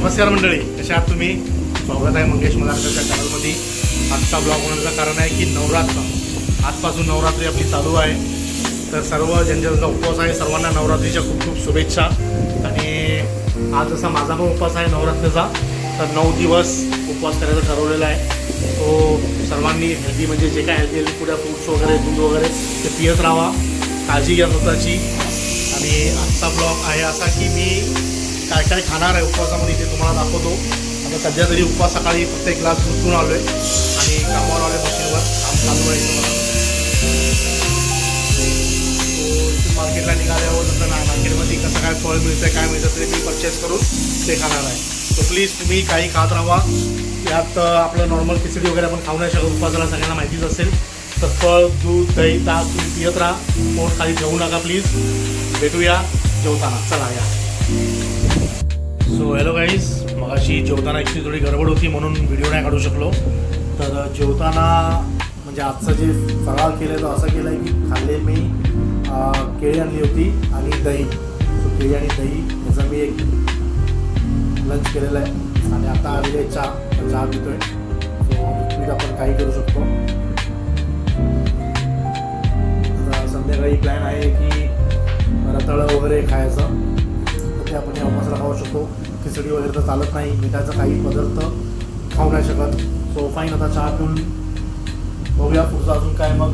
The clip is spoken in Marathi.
नमस्कार मंडळी कशा आहात तुम्ही? स्वागत आहे मंगेश मलारकरच्या चॅनलमध्ये आजचा ब्लॉग होण्याचं कारण आहे की नवरात्र आजपासून नवरात्री आपली चालू आहे. तर सर्व ज्यांचा उपवास आहे. सर्वांना नवरात्रीच्या खूप खूप शुभेच्छा. आणि आज जसा माझा पण उपवास आहे नवरात्रीचा तर नऊ दिवस उपवास करायचा ठरवलेला आहे. तो सर्वांनी हेल्दी म्हणजे जे काय हेल्दी हेल्दी पुढ्या फ्रूट्स वगैरे दूध वगैरे ते पियत राहा काळजी घ्या स्वतःची. आणि आजचा ब्लॉग आहे असा की मी काय काय खाणार आहे उपवासामध्ये ते तुम्हाला दाखवतो. आता सध्या तरी उपवास सकाळी फक्त एक ग्लास दूध आलो आहे आणि कामावर आलो मशीनवर काम चालू आहे. मार्केटला निघाल्यावर नंतर ना मार्केटमध्ये कसं काय फळ मिळतं काय मिळतं ते मी परचेस करून ते खाणार आहे. तर प्लीज तुम्ही काही खात राहा. यात आपलं नॉर्मल खिचडी वगैरे आपण खाऊ नाही शकत. उपवासाला सगळ्यांना माहितीच असेल. तर फळ दूध दही ताक तुम्ही पियत राहा. पोट खाली ठेवू नका प्लीज भेटूया जेवताना. चला या. सो हॅलो गाईज मगाशी जेवताना ॲक्च्युली थोडी गडबड होती म्हणून व्हिडिओ नाही काढू शकलो. तर जेवताना म्हणजे आजचं जे फराळ केलं आहे तो असं केलं आहे की खाल्ले मी केळी आणली होती आणि दही. सो केळी आणि दही याचा मी एक लंच केलेला आहे. आणि आता आलेली आहे चहा. चहा पितोय. सो आपण काही करू शकतो. संध्याकाळी प्लॅन आहे की रताळं वगैरे खायचं. ते आपण या उपासाला खाऊ शकतो खिचडी वगैरे तर चालत नाही मिठाचा काही पदार्थ खाऊ नाही शकत. सो फाईन आता चहा पिऊन बघूया पुढचं अजून काय मग.